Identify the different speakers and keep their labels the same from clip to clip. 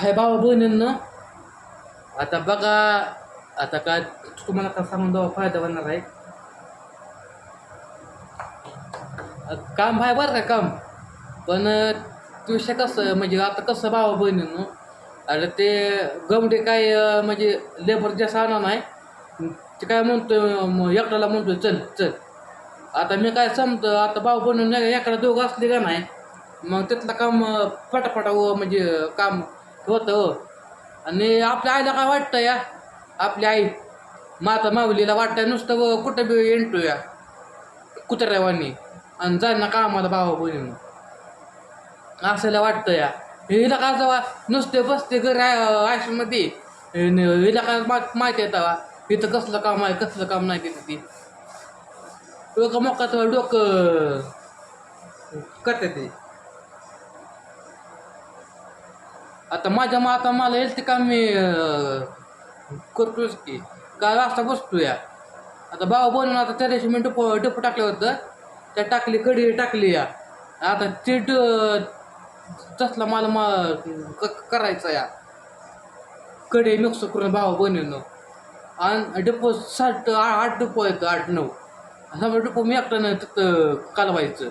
Speaker 1: काय भावा बहिणींनो आता बघा आता काय तुम्हाला का सांगून द्यावा फायदा होणार आहे काम आहे बरं का काम पण ते विषय कसं म्हणजे आता कसं भावा बहिणींनो अरे ते गमडे काय म्हणजे लेबर जास्त आणा नाही ते काय म्हणतो म- एकट्याला म्हणतो चल चल आता मी काय समजतं आता भाऊ बनून एकडा दोघं असले का नाही मग तिथलं काम फटाफटा व म्हणजे काम होतं हो. आणि आपल्या आईला काय वाटतं या? आपली आई माता माऊलीला वाटतं नुसतं व कुठं बी येणतो या. कुत्र्यावानी आणि जाणं कामाला भावा बहिणीनं असायला वाटतं या. हिला का जावा नुसते बसते घरी आयुष्यामध्ये हिला काय मा माहिती आहे तेव्हा इथं कसलं काम आहे कसलं काम नाही तिथं ती. डोकं मोकात डोकं. करते ते. आता माझ्या माता मला येईल ते काम मी करतोच की? काय रास्ता बसतो या आता भाऊ बनवून आता त्या दिवशी मी डपो डप टाकलं होतं. त्या टाकली कडी टाकली या. आता ते ड- तसला मला मा क- करायचा या. कढी मिक्स करून भावा बनवणं आणि डपो साठ आ- आठ डपो येतं आठ नऊ. समजा डपो मी एकट्यानं तिथं कालवायचं.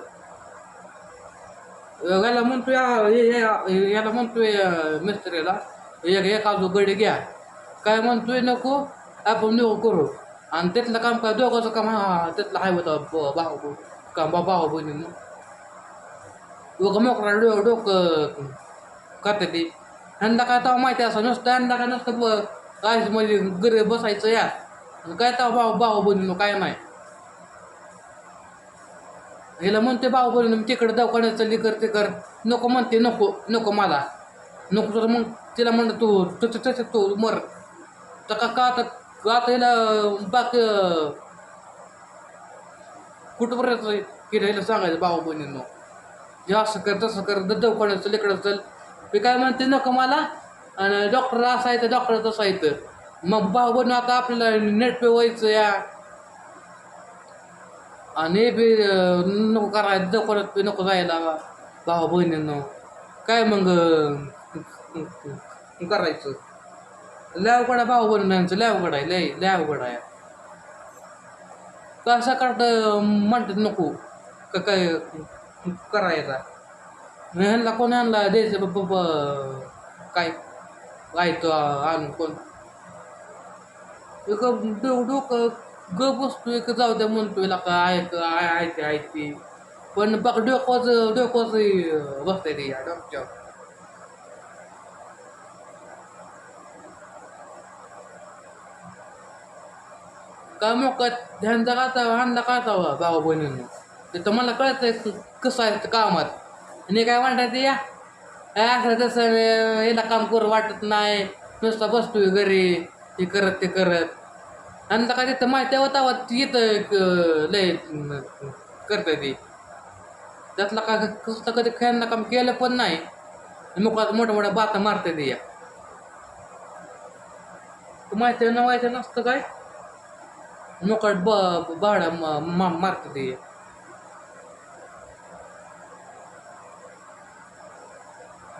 Speaker 1: याला म्हणतोय आ- हे- याला म्हणतोय मिस्त्रीला एक एका जो गडी घ्या. काय म्हणतोय नको आपण नको करू. आणि त्यातलं काम काय दोघांचं काम हा त्यातलं आहे होतं भाऊ काम बा भाऊ बहिणी. डोकं मोकळा डो डोकं करते ते ह्यांना काय तेव्हा माहिती असं नुसतं यंदा काय नसतं ब काय म्हणजे घरी बसायचं या काय तेव्हा भाऊ भाऊ बहिणी काय नाही. हिला म्हणते भाऊ बोलून मी तिकडे दवाखान्यात चालली कर ते कर. नको म्हणते नको नको मला. नको तर मग तिला म्हणलं तू तसं तसं तू मर. तर का का आता का आता हिला बाकी कुठपर्यंत की हिला सांगायचं भाऊ बहिणींनो? हे असं कर तसं कर दवाखान्यात चल इकडं चल. मी काय म्हणते नको मला. आणि डॉक्टर असं आहे तर डॉक्टर तसं आहे. तर मग भाऊ बहिणी आता आपल्याला नेट पे व्हायचं या. आणि बी नको करायचं दवाखान्यात बी नको जायला भावा बहिणींनो. काय मग करायचं? लय अवघड आहे भाऊ बहिणींचं लय आहे लय लय आहे. कसा सकाळ म्हणतात नको का काय करायचा ह्यांना कोण आणला? द्यायचं ब- ब- काय गायचं आणून कोण? एक डोकं ग बसतो एक जाऊ द्या म्हणतोय का ऐक का ऐकते आहे पण बघ डोकंच डोकंच बसतंय ते या डॉक्टर का मोका ध्यानचा काचा हाणला काचा भावा बहिणीनं? ते तर मला कळतंय कसं आहे कामात. आणि काय म्हणतात ते या? असं तसं अं, याला काम करू वाटत नाही. नुसता बसतोय घरी हे करत ते करत. आणि काय तिथं माहिती होता वा येतं लय करतं ते. त्यातला काय कसं कधी खेळणं काम केलं पण नाही. मग मोठ्या मोठ्या बाता मारते ते या. माहिती न व्हायचं नसतं काय? मोकट ब बाडा मा मारते ते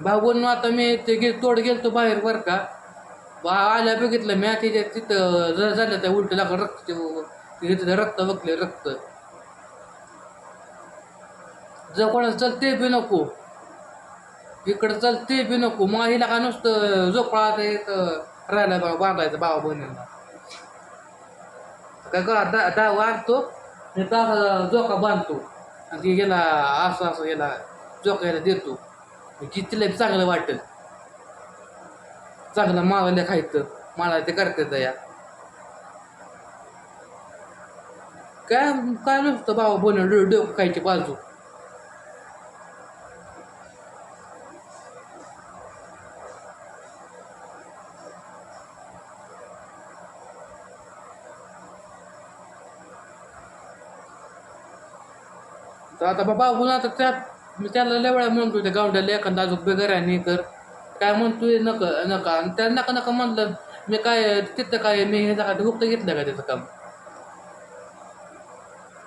Speaker 1: भाऊन आता मी ते गे तोड गेलतो बाहेर बरं का. बा आल्या बघितलं मी. तिथे तिथं ज- झालं त्या उलट लागलं रक्त. तिथं रक्त बघले रक्त. जर कोणाचं चलते बी नको. इकडं चलते बी नको. मग हिला का नुसतं झोपळा ते राहायला बा बांधायचं भावा बहिणीला. काय करा दा दाव आणतो दा झोका बांधतो. आणि ती गेला असं असं गेला झोका देतो. की तिला चांगलं वाटेल. चांगलं मावल्या खायचं. मला ते करतात या काय काय नसतं बाबा बोल डो डोकं खायची बाजू. तर आता बाबा बोला आता त्यात मी त्याला लय वेळा म्हणतो त्या गावड्याला एखादा अजून बेगर आहे नाही कर काय म्हणतोय नका नका. आणि त्या नका नका म्हणलं मी काय तिथं काय मी हे जागा हुक्त घेतलं का त्याचं काम?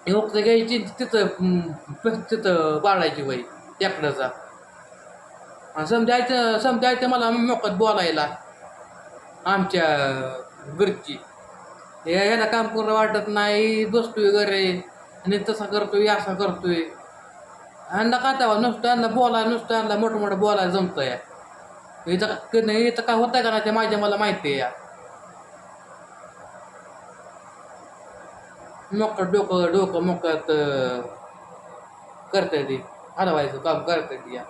Speaker 1: हे हुक्त घ्यायची तिथं तिथं बाळायची बाई टेकडाचा आणि समजायचं समजायचं मला मोकत बोलायला आमच्या घरची. हे याला काम पूर्ण वाटत नाही बसतोय वगैरे आणि तसा करतोय असा करतोय. ह्यांना काय तेव्हा नुसतं यांना बोला नुसतं यांना मोठं मोठं बोलायला जमतं या इथं का- नाही इथं काय होतंय का नाही ते माझ्या मला माहिती आहे या. मोकळ डोकं डोकं मोकळत करता ती. हलवायचं काम करता ती या.